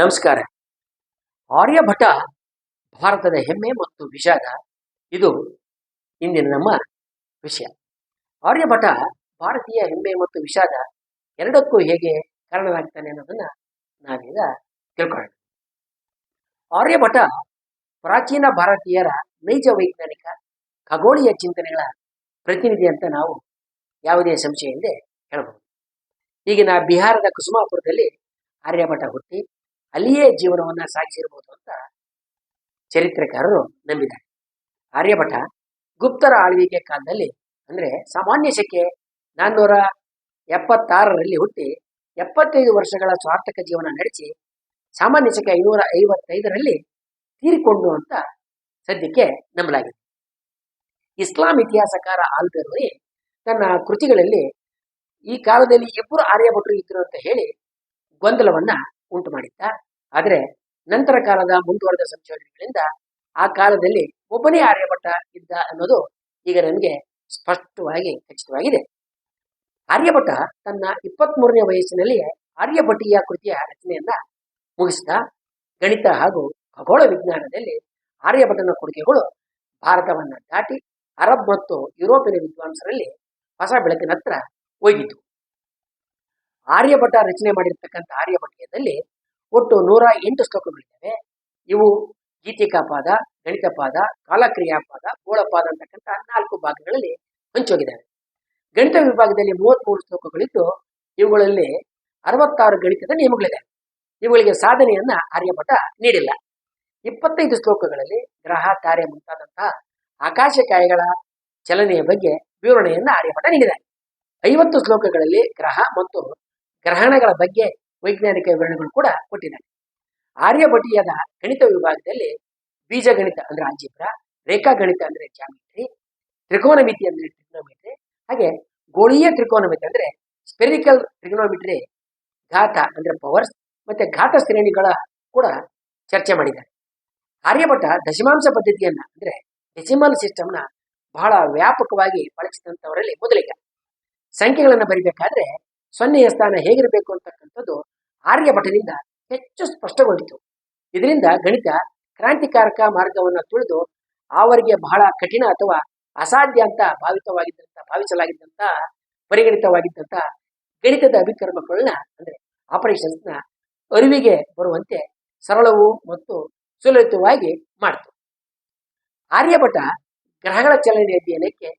ನಮಸ್ಕಾರ. ಆರ್ಯಭಟ ಭಾರತದ ಹೆಮ್ಮೆ ಮತ್ತು ವಿಷಾದ, ಇದು ಇಂದಿನ ನಮ್ಮ ವಿಷಯ. ಆರ್ಯಭಟ ಭಾರತೀಯ ಹೆಮ್ಮೆ ಮತ್ತು ವಿಷಾದ ಎರಡಕ್ಕೂ ಹೇಗೆ ಕಾರಣವಾಗ್ತಾನೆ ಅನ್ನೋದನ್ನ ನಾವೀಗ ತಿಳ್ಕೊಳ್ಳೋಣ. ಆರ್ಯಭಟ ಪ್ರಾಚೀನ ಭಾರತೀಯರ ನೈಜ ವೈಜ್ಞಾನಿಕ, ಖಗೋಳೀಯ ಚಿಂತನೆಗಳ ಪ್ರತಿನಿಧಿ ಅಂತ ನಾವು ಯಾವುದೇ ಸಂಶಯ ಇಲ್ಲದೆ ಹೇಳಬಹುದು. ಈಗಿನ ಬಿಹಾರದ ಕುಸುಮಾಪುರದಲ್ಲಿ ಆರ್ಯಭಟ ಹುಟ್ಟಿ ಅಲ್ಲಿಯೇ ಜೀವನವನ್ನ ಸಾಗಿಸಿರಬಹುದು ಅಂತ ಚರಿತ್ರೆಕಾರರು ನಂಬಿದ್ದಾರೆ. ಆರ್ಯಭಟ ಗುಪ್ತರ ಆಳ್ವಿಕೆ ಕಾಲದಲ್ಲಿ ಅಂದ್ರೆ ಸಾಮಾನ್ಯ ಶಕೆ ನಾನ್ನೂರ ಎಪ್ಪತ್ತಾರರಲ್ಲಿ ಹುಟ್ಟಿ ಎಪ್ಪತ್ತೈದು ವರ್ಷಗಳ ಸ್ವಾರ್ಥಕ ಜೀವನ ನಡೆಸಿ ಸಾಮಾನ್ಯ ಶಕೆ ಐನೂರ ಐವತ್ತೈದರಲ್ಲಿ ತೀರಿಕೊಂಡು ಅಂತ ಸದ್ಯಕ್ಕೆ ನಂಬಲಾಗಿದೆ. ಇಸ್ಲಾಂ ಇತಿಹಾಸಕಾರ ಆಲ್ಬೆರೋಯಿ ತನ್ನ ಕೃತಿಗಳಲ್ಲಿ ಈ ಕಾಲದಲ್ಲಿ ಇಬ್ಬರು ಆರ್ಯಭಟರು ಇದ್ರು ಅಂತ ಹೇಳಿ ಗೊಂದಲವನ್ನ ಉಂಟು ಮಾಡಿದ್ದ ಆದರೆ ನಂತರ ಕಾಲದ ಮುಂದುವರೆದ ಸಂಶೋಧನೆಗಳಿಂದ ಆ ಕಾಲದಲ್ಲಿ ಒಬ್ಬನೇ ಆರ್ಯಭಟ್ಟ ಇದ್ದ ಅನ್ನೋದು ಈಗ ನನಗೆ ಸ್ಪಷ್ಟವಾಗಿ ಖಚಿತವಾಗಿದೆ. ಆರ್ಯಭಟ ತನ್ನ ಇಪ್ಪತ್ಮೂರನೇ ವಯಸ್ಸಿನಲ್ಲಿ ಆರ್ಯಭಟೀಯ ಕೃತಿಯ ರಚನೆಯನ್ನ ಮುಗಿಸಿದ ಗಣಿತ ಹಾಗೂ ಖಗೋಳ ವಿಜ್ಞಾನದಲ್ಲಿ ಆರ್ಯಭಟನ ಕೊಡುಗೆಗಳು ಭಾರತವನ್ನು ದಾಟಿ ಅರಬ್ ಮತ್ತು ಯುರೋಪಿನ ವಿದ್ವಾಂಸರಲ್ಲಿ ಹೊಸ ಬೆಳಕಿನತ್ರ ಒಯ್ದಿತು. ಆರ್ಯಭಟ ರಚನೆ ಮಾಡಿರ್ತಕ್ಕಂಥ ಆರ್ಯಭಟೀಯದಲ್ಲಿ ಒಟ್ಟು ನೂರ ಎಂಟು ಶ್ಲೋಕಗಳಿದ್ದಾವೆ. ಇವು ಗೀತಿಕಾಪಾದ, ಗಣಿತಪಾದ, ಕಾಲಕ್ರಿಯಾಪಾದ, ಗೋಳಪಾದ ಅಂತಕ್ಕಂಥ ನಾಲ್ಕು ಭಾಗಗಳಲ್ಲಿ ಹಂಚೋಗಿದ್ದಾವೆ. ಗಣಿತ ವಿಭಾಗದಲ್ಲಿ ಮೂವತ್ಮೂರು ಶ್ಲೋಕಗಳಿದ್ದು, ಇವುಗಳಲ್ಲಿ ಅರವತ್ತಾರು ಗಣಿತದ ನಿಯಮಗಳಿದೆ ಇವುಗಳಿಗೆ ಸಾಧನೆಯನ್ನ ಆರ್ಯಭಟ ನೀಡಿಲ್ಲ. ಇಪ್ಪತ್ತೈದು ಶ್ಲೋಕಗಳಲ್ಲಿ ಗ್ರಹ, ತಾರೆ ಮುಂತಾದಂತಹ ಆಕಾಶಕಾಯಗಳ ಚಲನೆಯ ಬಗ್ಗೆ ವಿವರಣೆಯನ್ನ ಆರ್ಯಭಟ ನೀಡಿದ್ದಾರೆ. ಐವತ್ತು ಶ್ಲೋಕಗಳಲ್ಲಿ ಗ್ರಹ ಮತ್ತು ಗ್ರಹಣಗಳ ಬಗ್ಗೆ ವೈಜ್ಞಾನಿಕ ವಿವರಣೆಗಳು ಕೂಡ ಕೊಟ್ಟಿದ್ದಾರೆ ಆರ್ಯಭಟೀಯದ ಗಣಿತ ವಿಭಾಗದಲ್ಲಿ ಬೀಜಗಣಿತ ಅಂದ್ರೆ ಆಲ್ಜಿಬ್ರ, ರೇಖಾಗಣಿತ ಅಂದ್ರೆ ಜಾಮಿಟ್ರಿ ತ್ರಿಕೋನಮಿತಿ ಅಂದ್ರೆ ಟ್ರಿಗ್ನೋಮಿಟ್ರಿ, ಹಾಗೆ ಗೋಳೀಯ ತ್ರಿಕೋನಮಿತಿ ಅಂದ್ರೆ ಸ್ಪೆರಿಕಲ್ ಟ್ರಿಗ್ನೋಮಿಟ್ರಿ, ಘಾತ ಅಂದ್ರೆ ಪವರ್ಸ್ ಮತ್ತೆ ಘಾತ ಶ್ರೇಣಿಗಳ ಕೂಡ ಚರ್ಚೆ ಮಾಡಿದ್ದಾರೆ. ಆರ್ಯಭಟ ದಶಮಾಂಶ ಪದ್ಧತಿಯನ್ನ ಅಂದ್ರೆ ಡೆಸಿಮಲ್ ಸಿಸ್ಟಮ್ನ ಬಹಳ ವ್ಯಾಪಕವಾಗಿ ಬಳಸಿದಂಥವರಲ್ಲಿ ಮೊದಲಿಗೆ. ಸಂಖ್ಯೆಗಳನ್ನು ಬರಿಬೇಕಾದ್ರೆ ಸೊನ್ನೆಯ ಸ್ಥಾನ ಹೇಗಿರಬೇಕು ಅಂತಕ್ಕಂಥದ್ದು ಆರ್ಯಭಟನಿಂದ ಹೆಚ್ಚು ಸ್ಪಷ್ಟಗೊಂಡಿತು ಇದರಿಂದ ಗಣಿತ ಕ್ರಾಂತಿಕಾರಕ ಮಾರ್ಗವನ್ನು ತುಳಿದು ಅವರಿಗೆ ಬಹಳ ಕಠಿಣ ಅಥವಾ ಅಸಾಧ್ಯ ಅಂತ ಭಾವಿತವಾಗಿದ್ದಂತ, ಭಾವಿಸಲಾಗಿದ್ದಂತ, ಪರಿಗಣಿತವಾಗಿದ್ದಂತ ಗಣಿತದ ಅಭಿಕರ್ಮಗಳನ್ನ ಅಂದ್ರೆ ಆಪರೇಷನ್ಸ್ನ ಅರಿವಿಗೆ ಬರುವಂತೆ ಸರಳವು ಮತ್ತು ಸುಲಲಿತವಾಗಿ ಮಾಡ್ತು. ಆರ್ಯಭಟ ಗ್ರಹಗಳ ಚಲನೆ ಅಧ್ಯಯನಕ್ಕೆ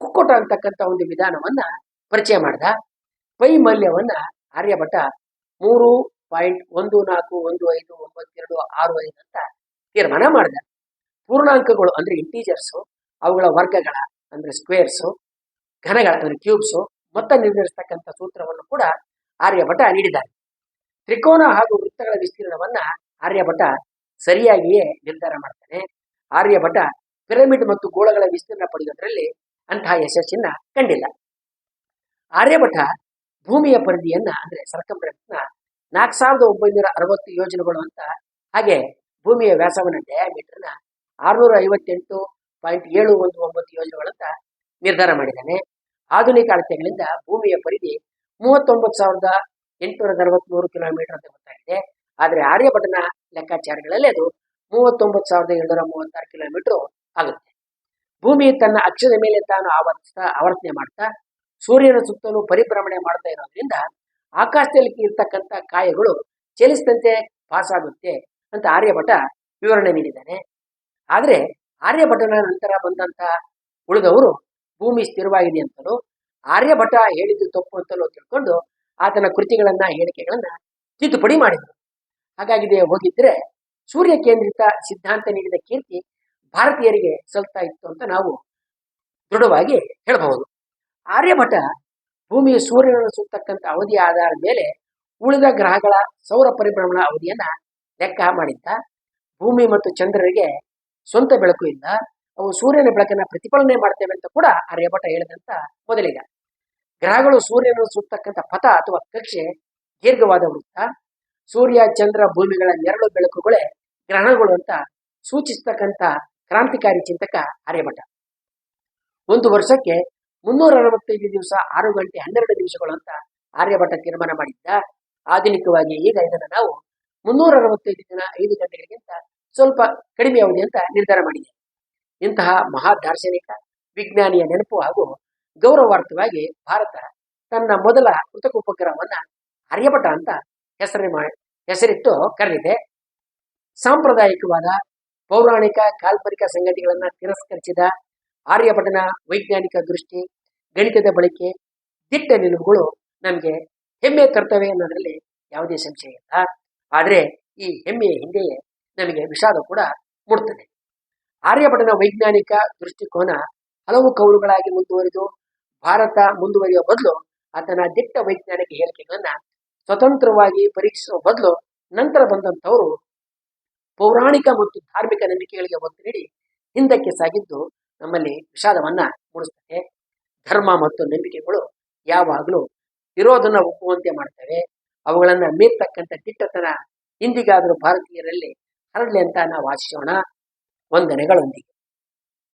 ಕುಕ್ಕುಟ ಅಂತಕ್ಕಂಥ ಒಂದು ವಿಧಾನವನ್ನ ಪರಿಚಯ ಮಾಡಿದ. ಪೈ ಮೌಲ್ಯವನ್ನ ಆರ್ಯಭಟ ಮೂರು ಪಾಯಿಂಟ್ ಒಂದು ನಾಲ್ಕು ಒಂದು ಐದು ಒಂಬತ್ತೆರಡು ಆರು ಐದು ಅಂತ ತೀರ್ಮಾನ ಮಾಡಿದ. ಪೂರ್ಣಾಂಕಗಳು ಅಂದ್ರೆ ಇಂಟೀಜರ್ಸು, ಅವುಗಳ ವರ್ಗಗಳ ಅಂದ್ರೆ ಸ್ಕ್ವೇರ್ಸು, ಘನಗಳ ಅಂದ್ರೆ ಕ್ಯೂಬ್ಸು, ಮೊತ್ತ ನಿರ್ಧರಿಸತಕ್ಕಂಥ ಸೂತ್ರವನ್ನು ಕೂಡ ಆರ್ಯಭಟ ನೀಡಿದ್ದಾರೆ. ತ್ರಿಕೋನ ಹಾಗೂ ವೃತ್ತಗಳ ವಿಸ್ತೀರ್ಣವನ್ನ ಆರ್ಯಭಟ ಸರಿಯಾಗಿಯೇ ನಿರ್ಧಾರ ಮಾಡ್ತಾನೆ. ಆರ್ಯಭಟ ಪಿರಮಿಡ್ ಮತ್ತು ಗೋಳಗಳ ವಿಸ್ತೀರ್ಣ ಪಡೆಯುವುದರಲ್ಲಿ ಅಂತಹ ಯಶಸ್ಸಿನ ಕಂಡಿಲ್ಲ. ಆರ್ಯಭಟ ಭೂಮಿಯ ಪರಿಧಿಯನ್ನ, ಅಂದ್ರೆ ಸರ್ಕಂಫರೆನ್ಸ್ನ ನಾಲ್ಕು ಸಾವಿರದ ಒಂಬೈನೂರ ಅರವತ್ತು ಯೋಜನೆಗಳು ಅಂತ. ಹಾಗೆ ಭೂಮಿಯ ವ್ಯಾಸವನ್ನ ಡಯಾಮೀಟರ್ನ ಆರ್ನೂರ ಐವತ್ತೆಂಟು ಪಾಯಿಂಟ್ ಏಳು ಒಂದು ಒಂಬತ್ತು ಯೋಜನೆಗಳಂತ ನಿರ್ಧಾರ ಮಾಡಿದ್ದಾನೆ. ಆಧುನಿಕ ಅಳತೆಗಳಿಂದ ಭೂಮಿಯ ಪರಿಧಿ ಮೂವತ್ತೊಂಬತ್ತು ಸಾವಿರದ ಎಂಟುನೂರ ನಲವತ್ಮೂರು ಕಿಲೋಮೀಟರ್ ಅಂತ ಗೊತ್ತಾಗಿದೆ. ಆದರೆ ಆರ್ಯಭಟನ ಲೆಕ್ಕಾಚಾರಗಳಲ್ಲಿ ಅದು ಮೂವತ್ತೊಂಬತ್ತು ಸಾವಿರದ ಏಳ್ನೂರ ಮೂವತ್ತಾರು ಕಿಲೋಮೀಟರ್ ಆಗುತ್ತೆ. ಭೂಮಿ ತನ್ನ ಅಕ್ಷದ ಮೇಲೆ ತಾನು ಆವರ್ತಿಸ್ತಾ ಆವರ್ತನೆ ಮಾಡ್ತಾ ಸೂರ್ಯನ ಸುತ್ತಲೂ ಪರಿಭ್ರಮಣೆ ಮಾಡ್ತಾ ಇರೋದ್ರಿಂದ ಆಕಾಶದಲ್ಲಿ ಇರ್ತಕ್ಕಂಥ ಕಾಯಗಳು ಚಲಿಸಿದಂತೆ ಪಾಸಾಗುತ್ತೆ ಅಂತ ಆರ್ಯಭಟ ವಿವರಣೆ ನೀಡಿದ್ದಾನೆ. ಆದರೆ ಆರ್ಯಭಟನ ನಂತರ ಬಂದಂತ ಉಳಿದವರು ಭೂಮಿ ಸ್ಥಿರವಾಗಿದೆ ಅಂತಲೂ ಆರ್ಯಭಟ ಹೇಳಿದ್ದು ತಪ್ಪು ಅಂತಲೂ ತಿಳ್ಕೊಂಡು ಆತನ ಕೃತಿಗಳನ್ನ, ಹೇಳಿಕೆಗಳನ್ನ ತಿದ್ದುಪಡಿ ಮಾಡಿದರು. ಹಾಗಾಗಿದೆ ಹೋಗಿದ್ರೆ ಸೂರ್ಯ ಕೇಂದ್ರಿತ ಸಿದ್ಧಾಂತ ನೀಡಿದ ಕೀರ್ತಿ ಭಾರತೀಯರಿಗೆ ಸಲ್ತಾ ಇತ್ತು ಅಂತ ನಾವು ದೃಢವಾಗಿ ಹೇಳಬಹುದು. ಆರ್ಯಭಟ ಭೂಮಿಯ ಸೂರ್ಯನನ್ನು ಸುತ್ತಕ್ಕಂಥ ಅವಧಿಯ ಆಧಾರದ ಮೇಲೆ ಉಳಿದ ಗ್ರಹಗಳ ಸೌರ ಪರಿಭ್ರಮಣ ಅವಧಿಯನ್ನ ಲೆಕ್ಕ ಮಾಡಿದ್ದ. ಭೂಮಿ ಮತ್ತು ಚಂದ್ರರಿಗೆ ಸ್ವಂತ ಬೆಳಕು ಇಲ್ಲ. ಅವು ಸೂರ್ಯನ ಬೆಳಕನ್ನ ಪ್ರತಿಫಲನೆ ಮಾಡ್ತೇವೆ ಅಂತ ಕೂಡ ಆರ್ಯಭಟ ಹೇಳಿದಂತ ಮೊದಲಿಗ. ಗ್ರಹಗಳು ಸೂರ್ಯನ ಸುತ್ತಕ್ಕಂಥ ಪಥ ಅಥವಾ ಕಕ್ಷೆ ದೀರ್ಘವಾದ ವೃತ್ತ. ಸೂರ್ಯ, ಚಂದ್ರ ಭೂಮಿಗಳ ನೆರಳು ಬೆಳಕುಗಳೇ ಗ್ರಹಣಗಳು ಅಂತ ಸೂಚಿಸ್ತಕ್ಕಂಥ ಕ್ರಾಂತಿಕಾರಿ ಚಿಂತಕ ಆರ್ಯಭಟ ಒಂದು ವರ್ಷಕ್ಕೆ ಮುನ್ನೂರ ಅರವತ್ತೈದು ದಿವಸ ಆರು ಗಂಟೆ ಹನ್ನೆರಡು ನಿಮಿಷಗಳು ಅಂತ ಆರ್ಯಭಟ ತೀರ್ಮಾನ ಮಾಡಿದ್ದ. ಆಧುನಿಕವಾಗಿ ಈಗ ಇದನ್ನು ನಾವು ಮುನ್ನೂರ ಅರವತ್ತೈದು ದಿನ ಐದು ಗಂಟೆಗಳಿಗಿಂತ ಸ್ವಲ್ಪ ಕಡಿಮೆ ಅವಧಿ ಅಂತ ನಿರ್ಧಾರ ಮಾಡಿದೆ ಇಂತಹ ಮಹಾ ದಾರ್ಶನಿಕ, ವಿಜ್ಞಾನಿಯ ನೆನಪು ಹಾಗೂ ಗೌರವಾರ್ಥವಾಗಿ ಭಾರತ ತನ್ನ ಮೊದಲ ಕೃತಕ ಉಪಗ್ರಹವನ್ನ ಆರ್ಯಭಟ ಅಂತ ಹೆಸರಿ ಹೆಸರಿಟ್ಟು ಕರೆದಿದೆ. ಸಾಂಪ್ರದಾಯಿಕವಾದ ಪೌರಾಣಿಕ ಕಾಲ್ಪನಿಕ ಸಂಗತಿಗಳನ್ನು ತಿರಸ್ಕರಿಸಿದ ಆರ್ಯಭಟನ ವೈಜ್ಞಾನಿಕ ದೃಷ್ಟಿ, ಗಣಿತದ ಬಳಕೆ, ದಿಟ್ಟ ನಿಲುವುಗಳು ನಮಗೆ ಹೆಮ್ಮೆ ತರ್ತವೆ ಅನ್ನೋದರಲ್ಲಿ ಯಾವುದೇ ಸಂಶಯ ಇಲ್ಲ. ಆದರೆ ಈ ಹೆಮ್ಮೆಯ ಹಿಂದೆಯೇ ನಮಗೆ ವಿಷಾದ ಕೂಡ ಮೂಡುತ್ತದೆ ಆರ್ಯಭಟನ ವೈಜ್ಞಾನಿಕ ದೃಷ್ಟಿಕೋನ ಹಲವು ಕೌಲುಗಳಾಗಿ ಮುಂದುವರಿದು, ಭಾರತ ಮುಂದುವರಿಯುವ ಬದಲು ಆತನ ದಿಟ್ಟ ವೈಜ್ಞಾನಿಕ ಹೇಳಿಕೆಗಳನ್ನ ಸ್ವತಂತ್ರವಾಗಿ ಪರೀಕ್ಷಿಸುವ ಬದಲು ನಂತರ ಬಂದಂಥವರು ಪೌರಾಣಿಕ ಮತ್ತು ಧಾರ್ಮಿಕ ನಂಬಿಕೆಗಳಿಗೆ ಒತ್ತು ನೀಡಿ ಹಿಂದಕ್ಕೆ ಸಾಗಿದ್ದು ನಮ್ಮಲ್ಲಿ ವಿಷಾದವನ್ನ ಮೂಡಿಸ್ತದೆ ಧರ್ಮ ಮತ್ತು ನಂಬಿಕೆಗಳು ಯಾವಾಗಲೂ ಇರೋದನ್ನ ಒಪ್ಪುವಂತೆ ಮಾಡ್ತವೆ. ಅವುಗಳನ್ನ ಮೀರ್ತಕ್ಕಂಥ ದಿಟ್ಟತನ ಇಂದಿಗಾದರೂ ಭಾರತೀಯರಲ್ಲಿ ಹರಡಲಿ ಅಂತ ನಾವು ಆಶಿಸೋಣ. ವಂದನೆಗಳೊಂದಿಗೆ.